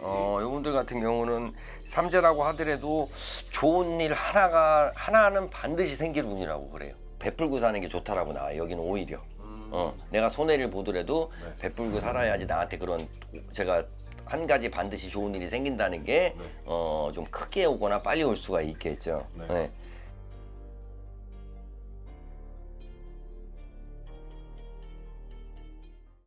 어, 요분들 같은 경우는 삼재라고 하더라도 좋은 일 하나가 하나는 반드시 생길 운이라고 그래요. 베풀고 사는 게 좋다라고 나와. 요 여기는 오히려. 어, 내가 손해를 보더라도 네. 베풀고 살아야지 나한테 그런 제가 한 가지 반드시 좋은 일이 생긴다는 게 네. 어, 좀 크게 오거나 빨리 올 수가 있겠죠. 네. 네.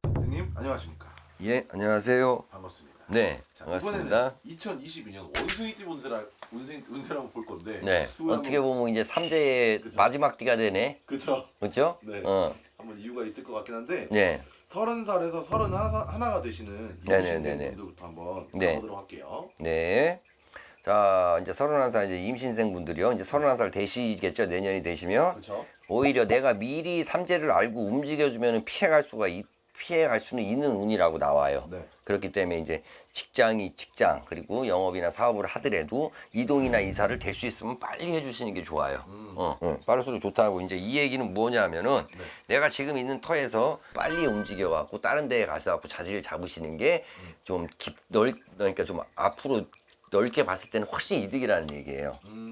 선생님 안녕하십니까? 예, 안녕하세요. 반갑습니다. 네, 자, 반갑습니다. 이번에는 2022년 원숭이 띠 운세라 운세 운세라고 볼 건데. 네, 두 어떻게 한번- 보면 이제 삼재의 그쵸. 마지막 띠가 되네. 그쵸? 그렇죠? 네. 어, 한번 이유가 있을 것 같긴 한데. 네. 서른 살에서 서른 하나가 되시는 네네네네. 분들부터 한번 네. 가보도록 할게요. 네. 자, 이제 31살 이제 임신생 분들이요. 이제 31살 되시겠죠. 내년이 되시면. 그렇죠? 오히려 내가 미리 삼재를 알고 움직여주면 피해갈 수가 있, 피해갈 수는 있는 운이라고 나와요. 네. 그렇기 때문에 이제 직장이 직장 그리고 영업이나 사업을 하더라도 이동이나 이사를 될 수 있으면 빨리 해주시는 게 좋아요. 어, 어, 빠를수록 좋다고 이제 이 얘기는 뭐냐면은 내가 지금 있는 터에서 빨리 움직여 갖고 다른 데에 가서 갖고 자리를 잡으시는 게좀깊넓 그러니까 좀 앞으로 넓게 봤을 때는 훨씬 이득이라는 얘기예요. 음,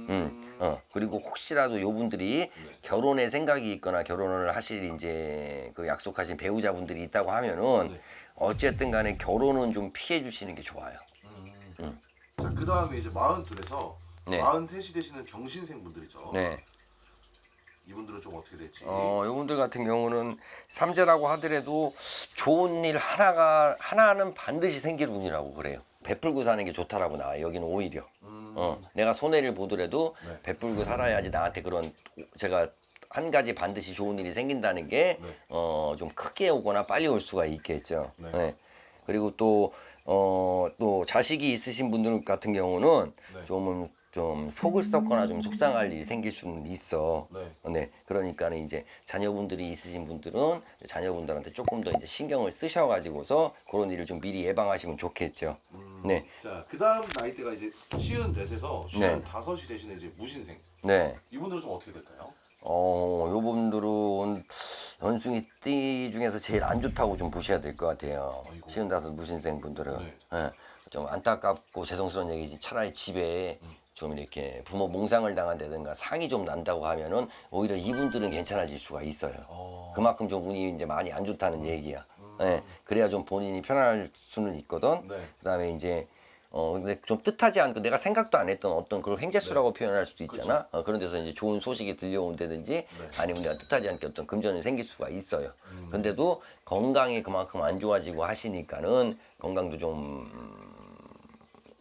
어, 그리고 혹시라도 요분들이 결혼에 생각이 있거나 결혼을 하실 이제 그 약속하신 배우자분들이 있다고 하면은 네. 어쨌든 간에 결혼은 좀 피해 주시는 게 좋아요. 자, 그 다음에 이제 42에서 네. 43이 되시는 경신생 분들이죠. 네. 이분들은 좀 어떻게 될지. 어, 요분들 같은 경우는 삼재라고 하더라도 좋은 일 하나가 하나는 반드시 생길 운이라고 그래요. 베풀고 사는 게 좋다라고 나와. 요 여기는 오히려. 어, 내가 손해를 보더라도 음. 네. 베풀고 살아야지 나한테 그런 제가 한 가지 반드시 좋은 일이 생긴다는 게 네. 어, 좀 크게 오거나 빨리 올 수가 있겠죠. 네. 네. 그리고 또, 어, 또 자식이 있으신 분들 같은 경우는 네. 좀은 좀 속을 썩거나 좀 속상할 일이 생길 수는 있어. 네. 네. 그러니까 는 이제 자녀분들이 있으신 분들은 자녀분들한테 조금 더 이제 신경을 쓰셔가지고서 그런 일을 좀 미리 예방하시면 좋겠죠. 네. 자, 그 다음 나이대가 이제 쉬운 넷에서 쉬운 네. 다섯이 되시는 이제 무신생. 네. 이분들은 좀 어떻게 될까요? 어, 요분들은 원숭이 띠 중에서 제일 안 좋다고 좀 보셔야 될 것 같아요. 아이고. 쉬운 다섯 무신생 분들은. 네. 예, 좀 안타깝고 죄송스러운 얘기지. 차라리 집에 좀 이렇게 부모 몽상을 당한다든가 상이 좀 난다고 하면은 오히려 이분들은 괜찮아질 수가 있어요. 어. 그만큼 좀 운이 이제 많이 안 좋다는 얘기야. 예, 그래야 좀 본인이 편할 수는 있거든. 네. 그다음에 이제 어 근데 좀 뜻하지 않고 내가 생각도 안 했던 어떤 그런 횡재수라고 표현할 수도 있잖아. 어, 그런 데서 이제 좋은 소식이 들려온다든지 아니면 내가 뜻하지 않게 어떤 금전이 생길 수가 있어요. 근데도 건강이 그만큼 안 좋아지고 하시니까는 건강도 좀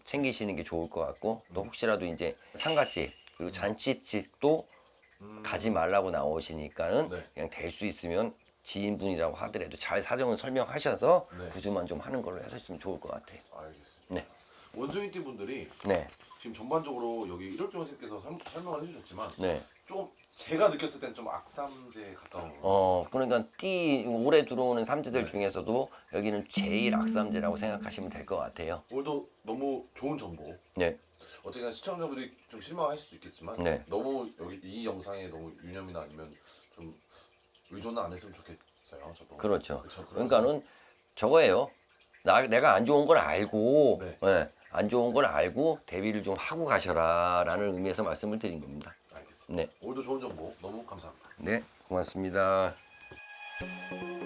챙기시는 게 좋을 것 같고 또 혹시라도 이제 상가집 그리고 잔치집도 가지 말라고 나오시니까는 네. 그냥 될 수 있으면 지인분이라고 하더라도 잘 사정을 설명하셔서 네. 구주만 좀 하는 걸로 하셨으면 좋을 것 같아요. 알겠습니다. 네. 띠 분들이 네. 지금 전반적으로 여기 일월경 선생님께서 설- 설명을 해주셨지만 네. 좀 제가 느꼈을 땐 좀 악삼제에 가까운 거. 어, 그러니까 띠 올해 들어오는 삼재들 네. 중에서도 여기는 제일 악삼재라고 생각하시면 될 것 같아요. 오늘도 너무 좋은 정보. 네. 어쨌든 시청자분들이 좀 실망하실 수도 있겠지만 네. 너무 여기 이 영상에 너무 유념이나 아니면 좀 의존은 안 했으면 좋겠어요. 저도. 그렇죠. 그쵸, 그래서- 그러니까는 저거예요. 나 내가 안 좋은 걸 알고 네. 예, 안 좋은 걸 알고 대비를 좀 하고 가셔라라는 의미에서 말씀을 드린 겁니다. 알겠습니다. 네. 오늘도 좋은 정보 너무 감사합니다. 네, 고맙습니다. 네.